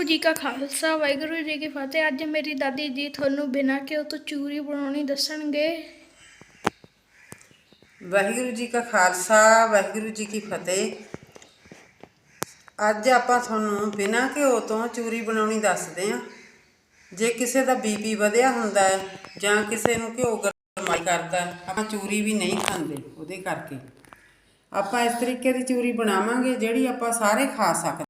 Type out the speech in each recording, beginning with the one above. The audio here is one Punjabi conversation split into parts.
ਵਾਹਿਗੁਰੂ ਜੀ ਕਾ ਖਾਲਸਾ, ਵਾਹਿਗੁਰੂ ਜੀ ਕੀ ਫਤਿਹ। ਅੱਜ ਮੇਰੀ ਦਾਦੀ ਜੀ ਤੁਹਾਨੂੰ ਬਿਨਾਂ ਘਿਓ ਤੋਂ ਚੂਰੀ ਬਣਾਉਣੀ ਦੱਸਣਗੇ। ਵਾਹਿਗੁਰੂ ਜੀ ਕਾ ਖਾਲਸਾ, ਵਾਹਿਗੁਰੂ ਜੀ ਕੀ ਫਤਿਹ। ਅੱਜ ਆਪਾਂ ਤੁਹਾਨੂੰ ਬਿਨਾਂ ਘਿਓ ਤੋਂ ਚੂਰੀ ਬਣਾਉਣੀ ਦੱਸਦੇ ਹਾਂ। ਜੇ ਕਿਸੇ ਦਾ ਬੀਪੀ ਵਧਿਆ ਹੁੰਦਾ ਹੈ ਜਾਂ ਕਿਸੇ ਨੂੰ ਘਿਓ ਗਰਮਾਈ ਕਰਦਾ ਆਪਾਂ ਚੂਰੀ ਵੀ ਨਹੀਂ ਖਾਂਦੇ ਉਹਦੇ ਕਰਕੇ। ਆਪਾਂ ਇਸ ਤਰੀਕੇ ਦੀ ਚੂਰੀ ਬਣਾਵਾਂਗੇ ਜਿਹੜੀ ਆਪਾਂ ਸਾਰੇ ਖਾ ਸਕਦੇ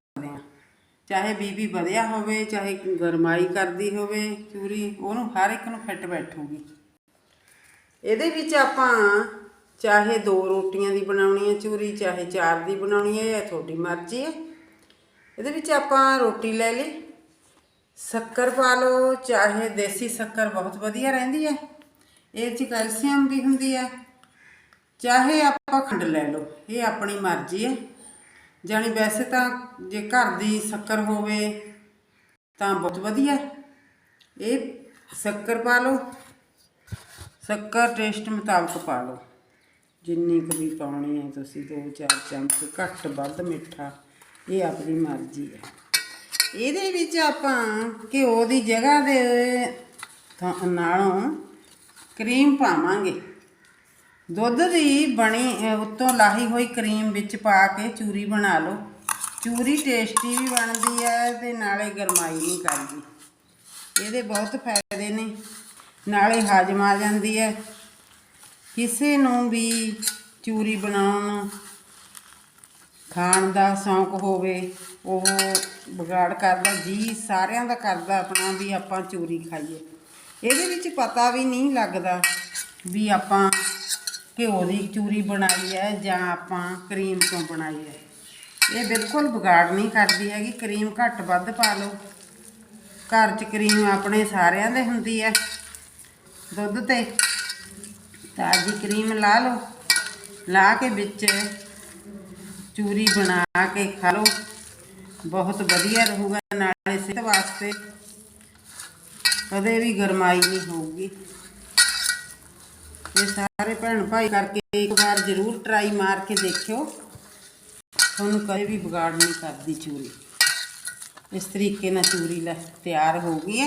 ਚਾਹੇ ਬੀਬੀ ਵਧਿਆ ਹੋਵੇ, ਚਾਹੇ ਗਰਮਾਈ ਕਰਦੀ ਹੋਵੇ, ਚੂਰੀ ਉਹਨੂੰ ਹਰ ਇੱਕ ਨੂੰ ਫਿੱਟ ਬੈਠੂਗੀ। ਇਹਦੇ ਵਿੱਚ ਆਪਾਂ ਚਾਹੇ ਦੋ ਰੋਟੀਆਂ ਦੀ ਬਣਾਉਣੀ ਹੈ ਚੂਰੀ, ਚਾਹੇ ਚਾਰ ਦੀ ਬਣਾਉਣੀ ਹੈ ਇਹ ਤੁਹਾਡੀ ਮਰਜ਼ੀ ਹੈ। ਇਹਦੇ ਵਿੱਚ ਆਪਾਂ ਰੋਟੀ ਲੈ ਲਈ, ਸ਼ੱਕਰ ਪਾ ਲਓ, ਚਾਹੇ ਦੇਸੀ ਸ਼ੱਕਰ ਬਹੁਤ ਵਧੀਆ ਰਹਿੰਦੀ ਹੈ, ਇਹ 'ਚ ਕੈਲਸ਼ੀਅਮ ਵੀ ਹੁੰਦੀ ਹੈ। ਚਾਹੇ ਆਪਾਂ ਖੰਡ ਲੈ ਲਓ, ਇਹ ਆਪਣੀ ਮਰਜ਼ੀ ਹੈ। ਜਾਣੀ ਵੈਸੇ ਤਾਂ ਜੇ ਘਰ ਦੀ ਸ਼ੱਕਰ ਹੋਵੇ ਤਾਂ ਬਹੁਤ ਵਧੀਆ। ਇਹ ਸ਼ੱਕਰ ਪਾ ਲਓ। ਸ਼ੱਕਰ ਟੇਸਟ ਮੁਤਾਬਕ ਪਾ ਲਓ। ਜਿੰਨੀ ਕੁ ਵੀ ਪਾਉਣੀ ਹੈ ਤੁਸੀਂ 2-4 ਚਮਚ ਘੱਟ ਵੱਧ ਮਿੱਠਾ, ਇਹ ਆਪਣੀ ਮਰਜ਼ੀ ਹੈ। ਇਹਦੇ ਵਿੱਚ ਆਪਾਂ ਘਿਓ ਦੀ ਜਗ੍ਹਾ ਦੇ ਥਾਂ- ਨਾਲੋਂ ਕਰੀਮ ਪਾਵਾਂਗੇ। ਦੁੱਧ ਦੀ ਬਣੀ ਉੱਤੋਂ ਲਾਹੀ ਹੋਈ ਕਰੀਮ ਵਿੱਚ ਪਾ ਕੇ ਚੂਰੀ ਬਣਾ ਲਓ। ਚੂਰੀ ਟੇਸਟੀ ਵੀ ਬਣਦੀ ਹੈ ਤੇ ਨਾਲੇ ਗਰਮਾਈ ਨਹੀਂ ਕਰਦੀ। ਇਹਦੇ ਬਹੁਤ ਫਾਇਦੇ ਨੇ। ਨਾਲੇ ਹਜਮ ਆ ਜਾਂਦੀ ਹੈ। ਕਿਸੇ ਨੂੰ ਵੀ ਚੂਰੀ ਬਣਾਉਣ ਖਾਣ ਦਾ ਸ਼ੌਂਕ ਹੋਵੇ, ਉਹ ਵਿਗਾੜ ਕਰਦਾ, ਜੀ ਸਾਰਿਆਂ ਦਾ ਕਰਦਾ ਆਪਣਾ ਵੀ ਆਪਾਂ ਚੂਰੀ ਖਾਈਏ। ਇਹਦੇ ਵਿੱਚ ਪਤਾ ਵੀ ਨਹੀਂ ਲੱਗਦਾ ਵੀ ਆਪਾਂ ਘਿਓ ਦੀ ਚੂਰੀ ਬਣਾਈ ਹੈ ਜਾਂ ਆਪਾਂ ਕਰੀਮ ਤੋਂ ਬਣਾਈ ਹੈ? ਇਹ ਬਿਲਕੁਲ ਵਿਗਾੜ ਨਹੀਂ ਕਰਦੀ ਹੈਗੀ, ਕਰੀਮ ਘੱਟ ਵੱਧ ਪਾ ਲਓ। ਘਰ 'ਚ ਕਰੀਮ ਆਪਣੇ ਸਾਰਿਆਂ ਦੇ ਹੁੰਦੀ ਹੈ। ਦੁੱਧ ਤੇ ਤਾਜ਼ੀ ਕਰੀਮ ਲਾ ਲਓ। ਲਾ ਕੇ ਵਿੱਚ ਚੂਰੀ ਬਣਾ ਕੇ ਖਾ ਲਓ। ਬਹੁਤ ਵਧੀਆ ਰਹੂਗਾ, ਨਾਲੇ ਸਿਹਤ ਵਾਸਤੇ ਕਦੇ ਵੀ ਗਰਮਾਈ ਨਹੀਂ ਹੋਊਗੀ। ਇਹ ਸਾਰੇ ਭੈਣ ਭਾਈ ਕਰਕੇ ਇੱਕ ਵਾਰ ਜ਼ਰੂਰ ਟਰਾਈ ਮਾਰ ਕੇ ਦੇਖਿਓ। ਤੁਹਾਨੂੰ ਕਦੇ ਵੀ ਵਿਗਾੜ ਨਹੀਂ ਕਰਦੀ ਚੂਰੀ। ਇਸ ਤਰੀਕੇ ਨਾਲ ਚੂਰੀ ਲੈ ਤਿਆਰ ਹੋ ਗਈ ਹੈ।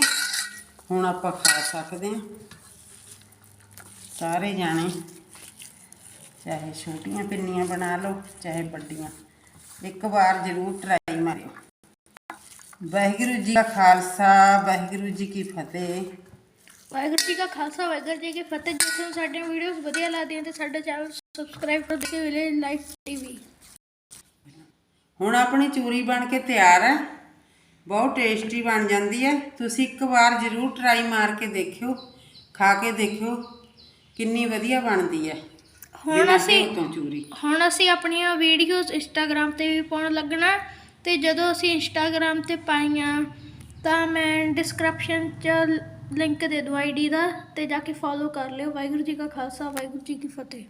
ਹੁਣ ਆਪਾਂ ਖਾ ਸਕਦੇ ਹਾਂ। ਸਾਰੇ ਜਾਣੇ, ਚਾਹੇ ਛੋਟੀਆਂ ਪਿੰਨੀਆਂ ਬਣਾ ਲਓ, ਚਾਹੇ ਵੱਡੀਆਂ, ਇੱਕ ਵਾਰ ਜ਼ਰੂਰ ਟਰਾਈ ਮਾਰਿਓ। ਵਾਹਿਗੁਰੂ ਜੀ ਕਾ ਖਾਲਸਾ, ਵਾਹਿਗੁਰੂ ਜੀ ਕੀ ਫਤਿਹ। ਵਾਹਿਗੁਰੂ ਜੀ ਕਾ ਖਾਲਸਾ ਵਾਹਿਗੁਰੂ ਜੀ ਕੀ ਫਤਿਹ। ਜੇ ਤੁਹਾਨੂੰ ਸਾਡੀਆਂ ਵੀਡੀਓਜ਼ ਵਧੀਆ ਲੱਗਦੀਆਂ ਤੇ ਸਾਡਾ ਚੈਨਲ ਸਬਸਕ੍ਰਾਈਬ ਕਰੋ ਦੇਖੇ ਵੇਲੇ ਲਾਈਵ ਟੀਵੀ ਹੁਣ ਆਪਣੀ ਚੂਰੀ ਬਣ ਕੇ ਤਿਆਰ ਹੈ। ਬਹੁਤ ਟੇਸਟੀ ਬਣ ਜਾਂਦੀ ਹੈ। ਤੁਸੀਂ ਇੱਕ ਵਾਰ ਜ਼ਰੂਰ ਟਰਾਈ ਮਾਰ ਕੇ ਦੇਖਿਓ ਖਾ ਕੇ ਦੇਖਿਓ ਕਿੰਨੀ ਵਧੀਆ ਬਣਦੀ ਹੈ। ਹੁਣ ਅਸੀਂ ਚੂਰੀ। ਹੁਣ ਅਸੀਂ ਆਪਣੀਆਂ ਵੀਡੀਓਜ਼ ਇੰਸਟਾਗ੍ਰam ਤੇ ਵੀ ਪਾਉਣ ਲੱਗਣਾ ਤੇ ਜਦੋਂ ਅਸੀਂ ਇੰਸਟਾਗ੍ਰam ਤੇ ਪਾਈਆਂ ਤਾਂ ਮੈਂ ਡਿਸਕ੍ਰਿਪਸ਼ਨ 'ਚ ਲਿੰਕ ਦੇ ਦੂੰ ਆਈਡੀ ਦਾ ਤੇ ਜਾ ਕੇ ਫੋਲੋ ਕਰ ਲਿਓ। ਵਾਹਿਗੁਰੂ ਜੀ ਕਾ ਖਾਲਸਾ, ਵਾਹਿਗੁਰੂ ਜੀ ਕੀ ਫਤਿਹ।